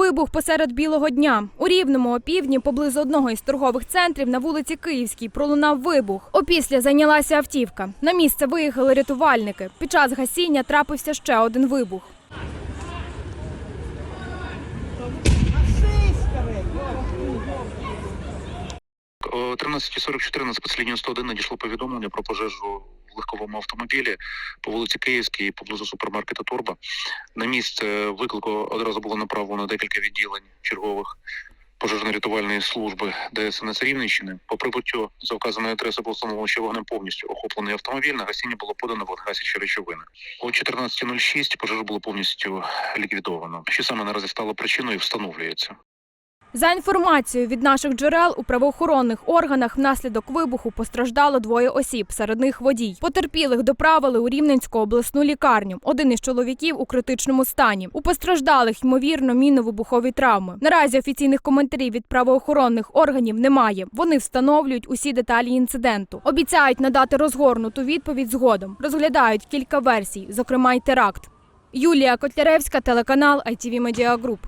Вибух посеред білого дня. У рівному опівдні поблизу одного із торгових центрів на вулиці Київській пролунав вибух. Опісля зайнялася автівка. На місце виїхали рятувальники. Під час гасіння трапився ще один вибух. О 13.44 на спецлінію 101 надійшло повідомлення про пожежу легковому автомобілі по вулиці Київській поблизу супермаркету Турба. На місце виклику одразу було направлено декілька відділень чергових пожежно-рятувальної служби ДСНС Рівненщини. По прибуттю за вказаної адреси було встановлено, що вогнем повністю охоплений автомобіль. На гасіння було подано вогнегасячі речовини. О 14.06 пожежа було повністю ліквідовано. Що саме наразі стало причиною, встановлюється. За інформацією від наших джерел у правоохоронних органах внаслідок вибуху постраждало двоє осіб, серед них водій. Потерпілих доправили у Рівненську обласну лікарню. Один із чоловіків у критичному стані. У постраждалих ймовірно мінно-вибухові травми. Наразі офіційних коментарів від правоохоронних органів немає. Вони встановлюють усі деталі інциденту. Обіцяють надати розгорнуту відповідь згодом. Розглядають кілька версій, зокрема й теракт. Юлія Котляревська, телеканал ITV Media Group.